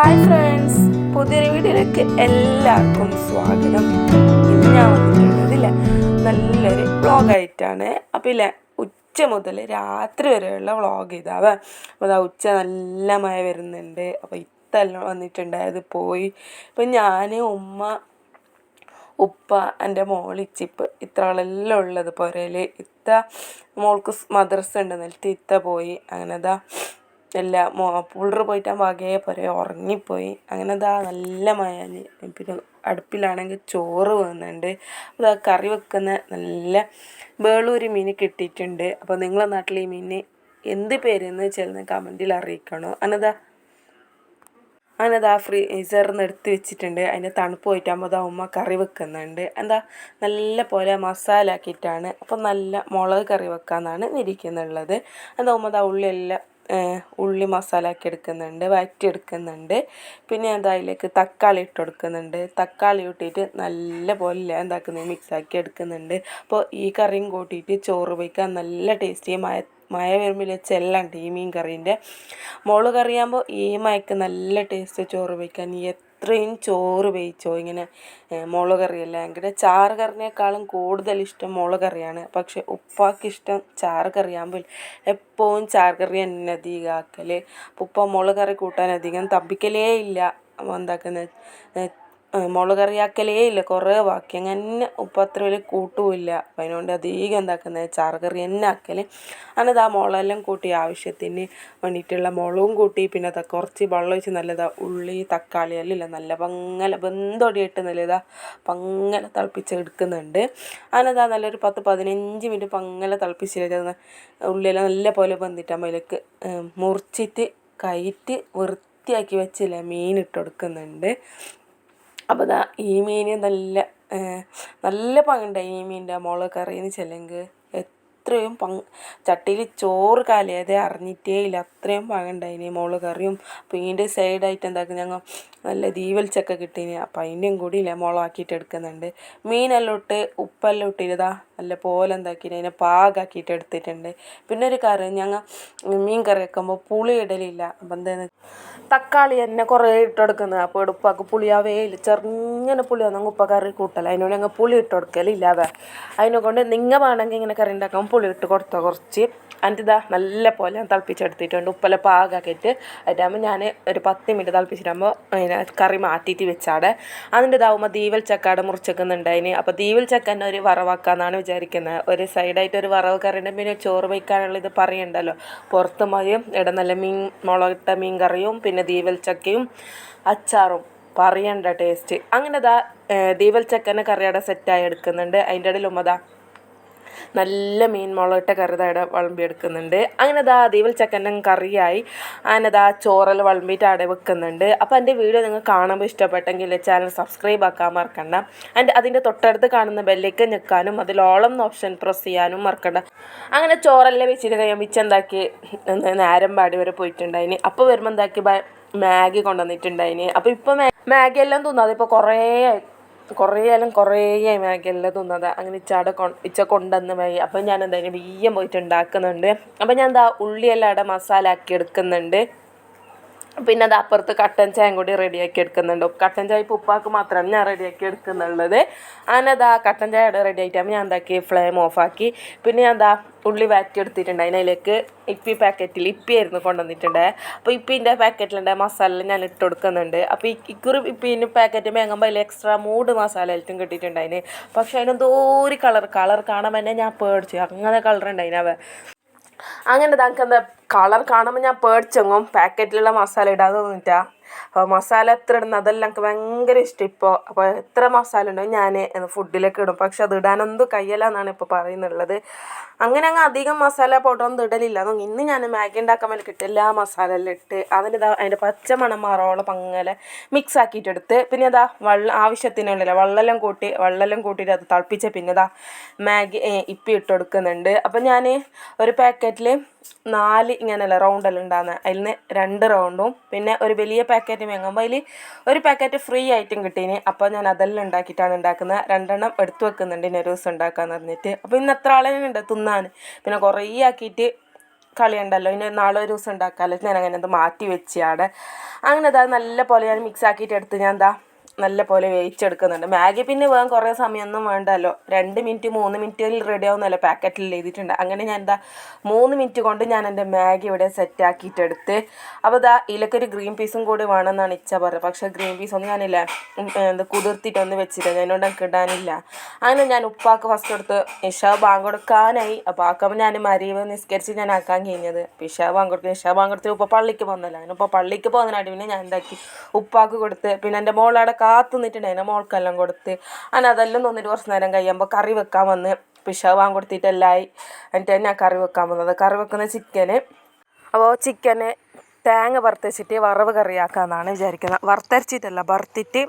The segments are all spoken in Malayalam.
ഹായ് ഫ്രണ്ട്സ് പുതിയൊരു വീഡിയോയിലേക്ക് എല്ലാവർക്കും സ്വാഗതം. ഇന്ന് ഞാൻ വന്നിട്ടുള്ളത് ഇല്ല നല്ലൊരു വ്ളോഗായിട്ടാണ് അപ്പോൾ ഇല്ല ഉച്ച മുതൽ രാത്രി വരെയുള്ള വ്ളോഗ് ഇതാവേ. അപ്പോൾ അതാ ഉച്ച നല്ല മഴ വരുന്നുണ്ട്. അപ്പോൾ ഇത്തെല്ലാം വന്നിട്ടുണ്ടായത് പോയി. ഇപ്പം ഞാൻ ഉമ്മ ഉപ്പ എന്റെ മോളിച്ചിപ്പ് ഇത്ര ആളെല്ലാം ഉള്ളത് പുരയിൽ ഇത്ത മോൾക്ക് മദ്രസ ഉണ്ടെന്നിട്ട് ഇത്ത പോയി. അങ്ങനെ ദാ എല്ലാ പുള്ളറ് പോയിട്ട് വകയെ പുര ഉറങ്ങിപ്പോയി. അങ്ങനെ ദാ നല്ല മഴ പിന്നെ അടുപ്പിലാണെങ്കിൽ ചോറ് വന്നുണ്ട് അത് കറി വെക്കുന്ന നല്ല വേളൂരി മീൻ കിട്ടിയിട്ടുണ്ട്. അപ്പോൾ നിങ്ങളെ നാട്ടിൽ ഈ മീൻ എന്ത് പേരെന്ന് ചെന്ന് കമന്റിൽ അറിയിക്കണോ? അനതാ അങ്ങനത് ആ ഫ്രീസറിൽ നിന്ന് എടുത്ത് വെച്ചിട്ടുണ്ട്. അതിന്റെ തണുപ്പ് പോയിട്ടാകുമ്പോൾ അത് ഉമ്മ കറി വെക്കുന്നുണ്ട്. എന്താ നല്ല പോലെ മസാല ആക്കിയിട്ടാണ്. അപ്പം നല്ല മുളക് കറി വെക്കാമെന്നാണ് ഇരിക്കുന്നുള്ളത്. എന്താ ഉമ്മ ദാ ഉള്ളിയെല്ലാം ഉള്ളി മസാല ആക്കി എടുക്കുന്നുണ്ട് വഴറ്റിയെടുക്കുന്നുണ്ട് പിന്നെ എന്താ അതിലേക്ക് തക്കാളി ഇട്ട് കൊടുക്കുന്നുണ്ട് തക്കാളി ഇട്ടിട്ട് നല്ല പോലെ എന്താക്കുന്നത് മിക്സാക്കി എടുക്കുന്നുണ്ട്. അപ്പോൾ ഈ കറിയും കൂട്ടിയിട്ട് ചോറ് വയ്ക്കാൻ നല്ല ടേസ്റ്റി മഴ വരുമ്പോൾ ചെല്ലുണ്ട് ഈ മീൻ കറീന്റെ മുളക് കറിയാകുമ്പോൾ ഈ മയക്ക് നല്ല ടേസ്റ്റ് ചോറ് വയ്ക്കാൻ എത്രയും ചോറ് വേവിച്ചോ? ഇങ്ങനെ മുളക് കറിയല്ല എങ്കിൽ ചാറ് കറിനേക്കാളും കൂടുതൽ ഇഷ്ടം മുളക് കറിയാണ് പക്ഷെ ഉപ്പാക്ക് ഇഷ്ടം ചാറ് കറിയാകുമ്പോൾ എപ്പോഴും ചാറ് കറി തന്നെ അധികം ആക്കൽ ഉപ്പ മുളക് കറി കൂട്ടാൻ അധികം തപ്പിക്കലേ ഇല്ല. എന്താക്കുന്നത് മുളക് കറിയാക്കലേ ഇല്ല. കുറേ ബാക്കി. അങ്ങനെ ഉപ്പ അത്ര വലിയ കൂട്ടുമില്ല അതിനുകൊണ്ട് അധികം എന്താക്കുന്നത് ചാറുകറി തന്നെ ആക്കൽ അങ്ങനെ ആ മുളകെല്ലാം കൂട്ടി ആവശ്യത്തിന് വേണ്ടിയിട്ടുള്ള മുളകും കൂട്ടി. പിന്നെ അതാ കുറച്ച് വെള്ളം ഒഴിച്ച് നല്ലതാ ഉള്ളി തക്കാളി എല്ലാം ഇല്ല. നല്ല പങ്ങല ബന്ധൊടിയിട്ട് നല്ലതാ പങ്ങല തിളപ്പിച്ച് എടുക്കുന്നുണ്ട്. അതിനതാ നല്ലൊരു പത്ത് പതിനഞ്ച് മിനിറ്റ് പങ്ങല തിളപ്പിച്ച് ഉള്ളിയെല്ലാം നല്ല പോലെ ബന്ധിട്ട് അമ്മയിലേക്ക് മുറിച്ചിട്ട് കയറ്റി വൃത്തിയാക്കി വെച്ചില്ല? മീൻ ഇട്ട് കൊടുക്കുന്നുണ്ട്. അപ്പോൾ ദാ ഈ മീൻ നല്ല നല്ല പങ്കുണ്ടായി ഈ മീനിന്റെ മുളക് കറിയെന്ന് ചെല്ലെങ്കിൽ എത്രയും പങ് ചട്ടിയിൽ ചോറ് കാലിയാതെ അറിഞ്ഞിട്ടേ ഇല്ല. അത്രയും പങ്കുണ്ടായിനി മുളക് കറിയും. അപ്പോൾ ഇതിന്റെ സൈഡായിട്ട് എന്താക്കും ഞങ്ങൾ നല്ല ദീവൽച്ചൊക്കെ കിട്ടീന്. അപ്പോൾ അതിന്റെയും കൂടി ഇല്ല മുളകാക്കിയിട്ട് എടുക്കുന്നുണ്ട്. മീനെല്ലാം ഇട്ട് ഉപ്പെല്ലാം ഇട്ടിരുതാ നല്ല പോലെ എന്താക്കി അതിനെ പാകാക്കിയിട്ട് എടുത്തിട്ടുണ്ട്. പിന്നെ ഒരു കറി ഞങ്ങൾ മീൻ കറി വെക്കുമ്പോൾ പുളി ഇടലില്ല. അപ്പം എന്താണ് തക്കാളി തന്നെ കുറേ ഇട്ട് കൊടുക്കുന്നത് അപ്പോൾ ഉപ്പാക്ക് പുളിയാവേ ഇല്ല. ചെറുങ്ങനെ പുളിയൊന്നും ഉപ്പ കറി കൂട്ടല. അതിനോട് ഞങ്ങൾ പുളി ഇട്ടെടുക്കലില്ലാതെ അതിനെ കൊണ്ട് നിങ്ങൾ വേണമെങ്കിൽ ഇങ്ങനെ കറി ഉണ്ടാക്കാൻ പുളി ഇട്ട് കൊടുത്തോ കുറച്ച്. എന്നിട്ട് ഇതാ നല്ല പോലെ തിളപ്പിച്ചെടുത്തിട്ടുണ്ട്. ഉപ്പല പാകാക്കിയിട്ട് അതിട്ടാകുമ്പോൾ ഞാൻ ഒരു പത്ത് മിനിറ്റ് തിളപ്പിച്ചിട്ടാകുമ്പോൾ അതിനെ കറി മാറ്റിയിട്ട് വെച്ചാടെ. അതിന്റെ ഇതാവുമ്പോൾ ദീവൽ ചക്കാട് മുറിച്ചെക്കുന്നുണ്ട് അതിന്. അപ്പോൾ ദീവൽ ചക്ക തന്നെ ഒരു വറവാക്കാന്നാണ് വിചാരിക്കുന്നത്. ഒരു സൈഡായിട്ട് ഒരു വറവ് കറിയുണ്ട്. പിന്നെ ചോറ് വയ്ക്കാനുള്ള ഇത് പറയണ്ടല്ലോ. പുറത്ത് മതിയും ഇവിടെ നല്ല മീൻ മുളകിട്ട മീൻ കറിയും പിന്നെ ദീവൽ ചക്കയും അച്ചാറും. പറയണ്ട ടേസ്റ്റ് അങ്ങനെ ദാ ദീവൽ ചക്കനെ കറിയുടെ സെറ്റായി എടുക്കുന്നുണ്ട്. അതിന്റെ ഇടയിൽ ഉമ്മതാ നല്ല മീൻ മുളകിട്ട കറി ഇവിടെ വിളമ്പി എടുക്കുന്നുണ്ട്. അങ്ങനെ ദാ ദീവൽ ചക്കന്റെ കറിയായി. അങ്ങനെ ദാ ചോറൽ വിളമ്പിയിട്ട് അവിടെ വെക്കുന്നുണ്ട്. അപ്പോൾ എന്റെ വീഡിയോ നിങ്ങൾ കാണുമ്പോൾ ഇഷ്ടപ്പെട്ടെങ്കിൽ ചാനൽ സബ്സ്ക്രൈബ് ആക്കാൻ മറക്കണ്ട. ആൻഡ് അതിന്റെ തൊട്ടടുത്ത് കാണുന്ന ബെല്ലേക്ക് നിൽക്കാനും അതിലോളം ഓപ്ഷൻ പ്രസ് ചെയ്യാനും മറക്കണ്ട. അങ്ങനെ ചോറെല്ലാം വെച്ചിട്ട് കഴിയാൻ വെച്ചെന്താക്കി നേരം പാടി വരെ പോയിട്ടുണ്ടായിന്. അപ്പോൾ വരുമ്പോൾ എന്താക്കി മാഗി കൊണ്ടുവന്നിട്ടുണ്ടായിന്. അപ്പോൾ ഇപ്പോൾ മാഗി എല്ലാം തിന്നാതെ ഇപ്പോൾ കുറേ കുറേ ആയാലും കുറേ മാഗി എല്ലാം തിന്നത്. അങ്ങനെ ഇച്ചാടെ കൊ ഇച്ച കൊണ്ടുവന്ന മാഗി. അപ്പോൾ ഞാൻ എന്തായാലും ബിയ്യം പോയിട്ട് ഉണ്ടാക്കുന്നുണ്ട്. അപ്പോൾ ഞാൻ എന്താ ഉള്ളിയെല്ലാം അവിടെ മസാല ആക്കി എടുക്കുന്നുണ്ട്. പിന്നെ അത് അപ്പുറത്ത് കട്ടൻ ചായയും കൂടി റെഡിയാക്കി എടുക്കുന്നുണ്ട്. കട്ടൻ ചായ ഇപ്പോൾ ഉപ്പാക്ക് മാത്രമാണ് ഞാൻ റെഡിയാക്കി എടുക്കുന്നുള്ളത്. അങ്ങനെ അതാ കട്ടൻ ചായ റെഡി ആയിട്ടാകുമ്പോൾ ഞാൻ എന്താക്കി ഫ്ലെയിം ഓഫാക്കി പിന്നെ ഞാൻ എന്താ ഉള്ളി വാറ്റി എടുത്തിട്ടുണ്ട് അതിലേക്ക് ഇപ്പി പാക്കറ്റിൽ ഇപ്പി ഇപ്പിയായിരുന്നു കൊണ്ടുവന്നിട്ടുണ്ട്. അപ്പോൾ ഇപ്പിന്റെ പാക്കറ്റിലുണ്ട് മസാല ഞാൻ ഇട്ട് കൊടുക്കുന്നുണ്ട്. അപ്പോൾ ഇക്കുറി ഇപ്പിന് പാക്കറ്റ് മേങ്ങുമ്പോൾ അതിൽ എക്സ്ട്രാ മൂട് മസാല ആയിട്ടും കിട്ടിയിട്ടുണ്ട് അതിന്. പക്ഷേ അതിനെന്തോ ഒരു കളർ കളർ കാണാൻ തന്നെ ഞാൻ പേടിച്ചു. അങ്ങനെ കളർ ഉണ്ടായിനവ അങ്ങനെ താങ്കൾക്ക് എന്താ കളർ കാണുമ്പോൾ ഞാൻ പേടിച്ചെങ്ങും. പാക്കറ്റിലുള്ള മസാല ഇടാതെ തോന്നിട്ടാ അപ്പോൾ മസാല എത്ര ഇടുന്ന അതെല്ലാം എനിക്ക് ഭയങ്കര ഇഷ്ടം. ഇപ്പോൾ അപ്പോൾ എത്ര മസാല ഉണ്ടോ ഞാൻ ഫുഡിലേക്ക് ഇടും. പക്ഷെ അത് ഇടാനൊന്നും കയ്യല്ല എന്നാണ് ഇപ്പോൾ പറയുന്നുള്ളത്. അങ്ങനെ അങ്ങ് അധികം മസാല പൗഡറൊന്നും ഇടലില്ല. അതൊന്നും ഇന്ന് ഞാൻ മാഗി ഉണ്ടാക്കാൻ വേണ്ടി കിട്ടും എല്ലാ മസാല എല്ലാം ഇട്ട് അതിന് ഇതാ അതിന്റെ പച്ച മണം മാറോളം പങ്ങനെ മിക്സ് ആക്കിയിട്ടെടുത്ത്. പിന്നെ അതാ വെള്ളം ആവശ്യത്തിനുള്ളില്ല വെള്ളമെല്ലാം കൂട്ടി വെള്ളമെല്ലാം കൂട്ടിയിട്ട് അത് തിളപ്പിച്ച പിന്നെ അതാ മാഗി ഇപ്പി ഇട്ട് കൊടുക്കുന്നുണ്ട്. അപ്പം ഞാൻ ഒരു പാക്കറ്റിൽ നാല് ഇങ്ങനെയല്ല റൗണ്ടെല്ലാം ഉണ്ടാകുന്നത് അതിൽ നിന്ന് രണ്ട് റൗണ്ടും പിന്നെ ഒരു വലിയ പാക്കറ്റ് വാങ്ങുമ്പോൾ അതിൽ ഒരു പാക്കറ്റ് ഫ്രീ ആയിട്ടും കിട്ടീന്. അപ്പോൾ ഞാൻ അതെല്ലാം ഉണ്ടാക്കിയിട്ടാണ് ഉണ്ടാക്കുന്നത് രണ്ടെണ്ണം എടുത്തു വെക്കുന്നുണ്ട് ഇനി ഒരു ദിവസം ഉണ്ടാക്കാന്ന് പറഞ്ഞിട്ട്. അപ്പോൾ ഇന്ന് എത്ര ആളുണ്ട് തിന്നാൻ പിന്നെ കുറേ ആക്കിയിട്ട് കളിയുണ്ടല്ലോ ഇനി നാളെ ഒരു ദിവസം ഉണ്ടാക്കാമല്ലോ ഞാൻ അങ്ങനെ അത് മാറ്റി വെച്ചാടെ അങ്ങനെ അതാ നല്ല പോലെ ഞാൻ മിക്സ് ആക്കിയിട്ട് എടുത്ത് ഞാൻ എന്താ നല്ല പോലെ വേവിച്ചെടുക്കുന്നുണ്ട്. മാഗി പിന്നെ വേഗം കുറേ സമയമൊന്നും വേണ്ടല്ലോ. രണ്ട് മിനിറ്റ് മൂന്ന് മിനിറ്റിൽ റെഡി ആവുന്നല്ലോ പാക്കറ്റിൽ എഴുതിയിട്ടുണ്ട്. അങ്ങനെ ഞാൻ എന്താ മൂന്ന് മിനിറ്റ് കൊണ്ട് ഞാൻ എന്റെ മാഗി ഇവിടെ സെറ്റ് ആക്കിയിട്ടെടുത്ത്. അപ്പോൾ ഇതാ ഇതിലൊക്കെ ഒരു ഗ്രീൻ പീസും കൂടി വേണമെന്നാണ് ഇച്ച പറഞ്ഞത്. പക്ഷേ ഗ്രീൻ പീസ് ഒന്നും ഞാനില്ല. എന്താ കുതിർത്തിട്ടൊന്നും വെച്ചില്ല ഞാനോട് എനിക്ക് ഇടാനില്ല അങ്ങനെ ഞാൻ ഉപ്പാക്ക് ഫസ്റ്റ് എടുത്ത് ഇഷ ബാങ്ക് കൊടുക്കാനായി. അപ്പോൾ ആക്കുമ്പോൾ ഞാൻ മരീവ് നിസ്കരിച്ച് ഞാൻ ആക്കാൻ കഴിഞ്ഞത്. അപ്പോൾ ഇഷ ബാങ്ക് കൊടുക്കും ഇഷ ബാങ്ക് കൊടുത്ത് ഉപ്പ പള്ളിക്ക് പോകുന്നല്ലോ അങ്ങനെ പള്ളിക്ക് പോകുന്നതിനായിട്ട് പിന്നെ ഞാൻ എന്താക്കി? ഉപ്പാക്ക് കൊടുത്ത്. പിന്നെ എന്റെ മോളവിടെ കാത്തു നിന്നിട്ടുണ്ടായിരുന്നു മോൾക്കെല്ലാം കൊടുത്ത്. അങ്ങനെ അതെല്ലാം തന്നിട്ട് കുറച്ച് നേരം കഴിയുമ്പോൾ കറി വെക്കാൻ വന്ന്. പിഷാവാൻ കൊടുത്തിട്ടെല്ലായി. എന്നിട്ട് ഞാൻ കറി വെക്കാൻ വന്നത്? കറി വെക്കുന്ന ചിക്കന്. അപ്പോൾ ചിക്കന് തേങ്ങ വറുത്തച്ചിട്ട് വറവ് കറിയാക്കാമെന്നാണ് വിചാരിക്കുന്നത്. വറുത്തരച്ചിട്ടല്ല വറുത്തിട്ട്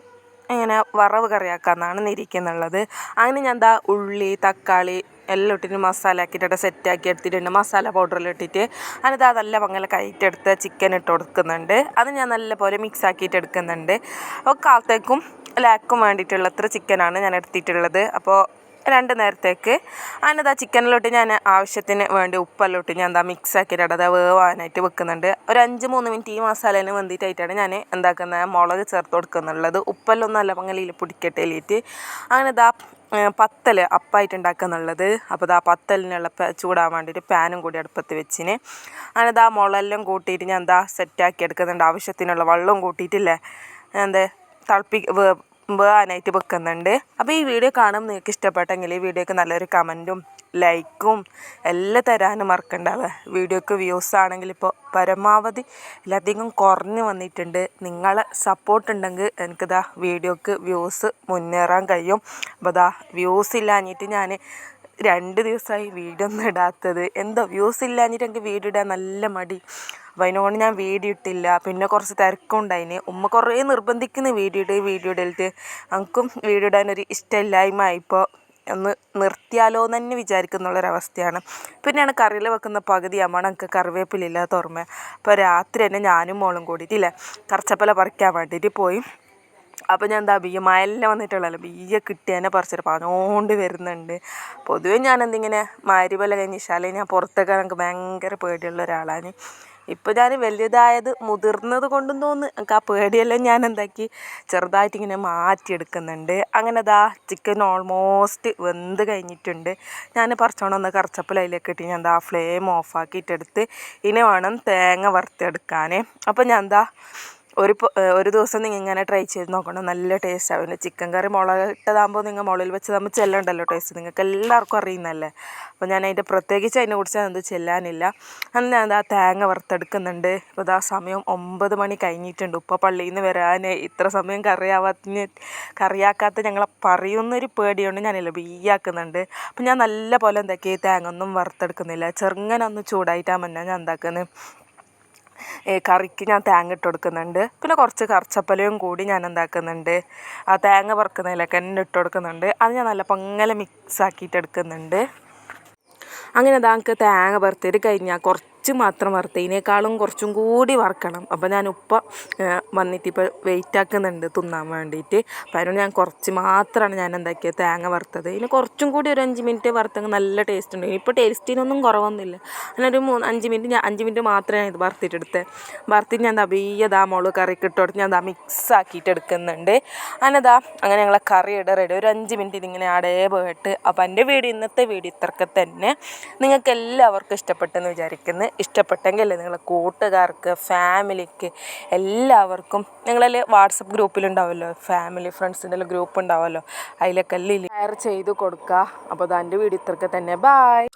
ഇങ്ങനെ വറവ് കറിയാക്കാമെന്നാണ് ഇരിക്കുന്നുള്ളത് അങ്ങനെ ഞാൻ എന്താ ഉള്ളി തക്കാളി എല്ലാം ഇട്ടിട്ട് മസാല ആക്കിയിട്ട് സെറ്റാക്കി എടുത്തിട്ടുണ്ട് മസാല പൗഡറിൽ ഇട്ടിട്ട് അതിനകത്ത് നല്ല പങ്ങല കയറ്റെടുത്ത് ചിക്കൻ ഇട്ട് കൊടുക്കുന്നുണ്ട്. അത് ഞാൻ നല്ല പോലെ മിക്സ് ആക്കിയിട്ട് എടുക്കുന്നുണ്ട്. അപ്പോൾ കാലത്തേക്കും ലാക്കും വേണ്ടിയിട്ടുള്ള അത്ര ചിക്കനാണ് ഞാൻ എടുത്തിട്ടുള്ളത്. അപ്പോൾ രണ്ട് നേരത്തേക്ക്. അതിനത് ചിക്കനിലോട്ട് ഞാൻ ആവശ്യത്തിന് വേണ്ടി ഉപ്പെല്ലാം ഇട്ട് ഞാൻ എന്താ മിക്സ് ആക്കിയിട്ട് അതാ വേവാനായിട്ട് വെക്കുന്നുണ്ട്. ഒരു അഞ്ച് മൂന്ന് മിനിറ്റ് ഈ മസാലേനെ വെന്തിട്ടായിട്ടാണ് ഞാൻ എന്താക്കുന്നത് മുളക് ചേർത്ത് കൊടുക്കുന്നുള്ളത്. ഉപ്പെല്ലാം നല്ല പങ്ങലിയിൽ പിടിക്കട്ടെ എലിയിട്ട് അങ്ങനെ ഇതാ പത്തൽ അപ്പായിട്ട് ഉണ്ടാക്കുന്നുള്ളത്. അപ്പോൾ ഇതാ പത്തലിനുള്ള ചൂടാൻ വേണ്ടിയിട്ട് പാനും കൂടി അടുപ്പത്ത് വെച്ചിന്. അങ്ങനെ ഇതാ മുളെല്ലാം കൂട്ടിയിട്ട് ഞാൻ എന്താ സെറ്റാക്കി എടുക്കുന്നുണ്ട്. ആവശ്യത്തിനുള്ള വെള്ളവും കൂട്ടിയിട്ടില്ലേ? എന്താ തിളപ്പി വേവാനായിട്ട് വെക്കുന്നുണ്ട്. അപ്പോൾ ഈ വീഡിയോ കാണുമ്പോൾ നിങ്ങൾക്ക് ഇഷ്ടപ്പെട്ടെങ്കിൽ ഈ വീഡിയോക്ക് നല്ലൊരു കമന്റും ലൈക്കും എല്ലാം തരാനും മറക്കണ്ടാവുക വീഡിയോക്ക് വ്യൂസ് ആണെങ്കിൽ ഇപ്പോൾ പരമാവധി എല്ലാത്തിനും കുറഞ്ഞു വന്നിട്ടുണ്ട്. നിങ്ങളെ സപ്പോർട്ട് ഉണ്ടെങ്കിൽ എനിക്കിതാ വീഡിയോക്ക് വ്യൂസ് മുന്നേറാൻ കഴിയും. അപ്പോൾ ഇതാ വ്യൂസ് ഇല്ലാഞ്ഞിട്ട് ഞാൻ രണ്ട് ദിവസമായി വീടൊന്നും ഇടാത്തത്. എന്തോ വ്യൂസ് ഇല്ലാഞ്ഞിട്ട് എനിക്ക് വീടിടാൻ നല്ല മടി. അപ്പോൾ അതിനോട് ഞാൻ വീഡിയോ ഇട്ടില്ല. പിന്നെ കുറച്ച് തിരക്കുണ്ടായിന് ഉമ്മ കുറേ നിർബന്ധിക്കുന്നു വീഡിയോ ഇട് വീഡിയോ ഇടലിട്ട് എനിക്കും വീഡിയോ ഇടാനൊരു ഇഷ്ടമില്ലായ്മ ആയിപ്പോൾ ഒന്ന് നിർത്തിയാലോ എന്ന് തന്നെ വിചാരിക്കുന്നുള്ളൊരവസ്ഥയാണ് പിന്നെയാണ് കറിയിൽ വെക്കുന്ന പകുതി ആകുമ്പോൾ എനിക്ക് കറിവേപ്പിലില്ലാത്ത ഓർമ്മ. അപ്പോൾ രാത്രി തന്നെ ഞാനും മോളും കൂടിയിട്ടില്ലേ കറച്ചപ്പല പറിക്കാൻ വേണ്ടിയിട്ട് പോയി. അപ്പോൾ ഞാൻ എന്താ ബിയ്യ മഴയെല്ലാം വന്നിട്ടുള്ളല്ലോ ബിയ്യ കിട്ടിയതിനെ പറിച്ചിട്ട് പറഞ്ഞുകൊണ്ട് വരുന്നുണ്ട്. പൊതുവേ ഞാൻ എന്തിങ്ങനെ മാരിബല കഴിഞ്ഞ് ശാല ഞാൻ പുറത്തൊക്കെ എനിക്ക് ഭയങ്കര പേടിയുള്ള ഒരാളാണ്. ഇപ്പോൾ ഞാൻ വലുതായത് മുതിർന്നത് കൊണ്ടും തോന്നുന്നു. എനിക്ക് ആ പേടിയെല്ലാം ഞാൻ എന്താക്കി ചെറുതായിട്ട് ഇങ്ങനെ മാറ്റിയെടുക്കുന്നുണ്ട്. അങ്ങനെ ദാ ചിക്കൻ ഓൾമോസ്റ്റ് വെന്ത് കഴിഞ്ഞിട്ടുണ്ട്. ഞാൻ പറിച്ചോണം ഒന്ന് കറച്ചപ്പൽ അതിലേക്ക് ഇട്ട് ഞാൻ എന്താ ഫ്ലെയിം ഓഫാക്കിയിട്ടെടുത്ത് ഇനി വേണം തേങ്ങ വറുത്തെടുക്കാൻ അപ്പോൾ ഞാൻ എന്താ ഒരു ഒരു ദിവസം നിങ്ങൾ ഇങ്ങനെ ട്രൈ ചെയ്ത് നോക്കണം. നല്ല ടേസ്റ്റ് ആവില്ല ചിക്കൻ കറി മുളക് ഇട്ടതാകുമ്പോൾ നിങ്ങൾ മുളകിൽ വെച്ചതാകുമ്പോൾ ചെല്ലണ്ടല്ലോ ടേസ്റ്റ് നിങ്ങൾക്ക് എല്ലാവർക്കും അറിയുന്നല്ലേ അപ്പോൾ ഞാൻ അതിന്റെ പ്രത്യേകിച്ച് അതിനെ കുറിച്ച് എന്ത് ചെല്ലാനില്ല. അന്ന് ഞാൻ ആ തേങ്ങ വറുത്തെടുക്കുന്നുണ്ട്. ഇപ്പോൾ ഇതാ സമയം ഒമ്പത് മണി കഴിഞ്ഞിട്ടുണ്ട്. ഉപ്പ പള്ളിയിൽ നിന്ന് വരാൻ ഇത്ര സമയം കറിയാവാത്തിന് കറിയാക്കാത്ത ഞങ്ങളെ പറയുന്നൊരു പേടിയുണ്ട് ഞാനില്ല. ബീയാക്കുന്നുണ്ട്. അപ്പോൾ ഞാൻ നല്ല പോലെ എന്താക്കി? തേങ്ങ ഒന്നും വറുത്തെടുക്കുന്നില്ല. ചെറുങ്ങനെ ഒന്ന് ചൂടായിട്ടാണ് മുന്നേ ഞാൻ എന്താക്കുന്നത് കറിക്ക് ഞാൻ തേങ്ങ ഇട്ട് കൊടുക്കുന്നുണ്ട്. പിന്നെ കുറച്ച് കറച്ചപ്പലയും കൂടി ഞാൻ എന്താക്കുന്നുണ്ട്. ആ തേങ്ങ വറുക്കുന്നതിലൊക്കെ തന്നെ ഇട്ട് കൊടുക്കുന്നുണ്ട്. അത് ഞാൻ നല്ല പൊങ്ങല മിക്സ് ആക്കിയിട്ട് എടുക്കുന്നുണ്ട്. അങ്ങനെ അതാക്ക് തേങ്ങ വറുത്തത് കഴിഞ്ഞാൽ കുറച്ച് മാത്രം വറുത്തതിനേക്കാളും കുറച്ചും കൂടി വറുക്കണം. അപ്പോൾ ഞാൻ ഉപ്പ വന്നിട്ട് ഇപ്പോൾ വെയിറ്റ് ആക്കുന്നുണ്ട് തിന്നാൻ വേണ്ടിയിട്ട് അപ്പോൾ അതിനോട് ഞാൻ കുറച്ച് മാത്രമാണ് ഞാൻ എന്താക്കിയത് തേങ്ങ വറുത്തത്. ഇനി കുറച്ചും കൂടി ഒരു അഞ്ച് മിനിറ്റ് വറുത്തെങ്കിൽ നല്ല ടേസ്റ്റ് ഉണ്ട്. ഇപ്പോൾ ടേസ്റ്റിനൊന്നും കുറവൊന്നുമില്ല. അങ്ങനെ ഒരു മൂന്ന് അഞ്ച് മിനിറ്റ് ഞാൻ അഞ്ച് മിനിറ്റ് മാത്രമേ ഞാൻ ഇത് വറുത്തിട്ടെടുത്തത് വറുത്തിട്ട് ഞാൻ എന്താ ബയ്യതാ മുളക് കറിക്ക് ഇട്ട് കൊടുത്ത് ഞാൻ ദാ മിക്സ് ആക്കിയിട്ട് എടുക്കുന്നുണ്ട്. അങ്ങനെതാ അങ്ങനെ ഞങ്ങളെ കറി ഇട റെഡി ഒരു അഞ്ച് മിനിറ്റ് ഇതിങ്ങനെ അടേ പോയിട്ട്. അപ്പോൾ എന്റെ വീഡിയോ ഇന്നത്തെ വീഡിയോ ഇത്രക്കെ തന്നെ. നിങ്ങൾക്ക് എല്ലാവർക്കും ഇഷ്ടപ്പെട്ടെന്ന് വിചാരിക്കുന്നു. ഇഷ്ടപ്പെട്ടെങ്കിൽ നിങ്ങളെ കൂട്ടുകാർക്ക് ഫാമിലിക്ക് എല്ലാവർക്കും. നിങ്ങളതിൽ വാട്സപ്പ് ഗ്രൂപ്പിലുണ്ടാവുമല്ലോ ഫാമിലി ഫ്രണ്ട്സിന്റെ എല്ലാം ഗ്രൂപ്പ് ഉണ്ടാവുമല്ലോ അതിലൊക്കെ എല്ലാം ഷെയർ ചെയ്ത് കൊടുക്കുക. അപ്പോൾ അത് എന്റെ വീഡിയോ തന്നെ. ബായ്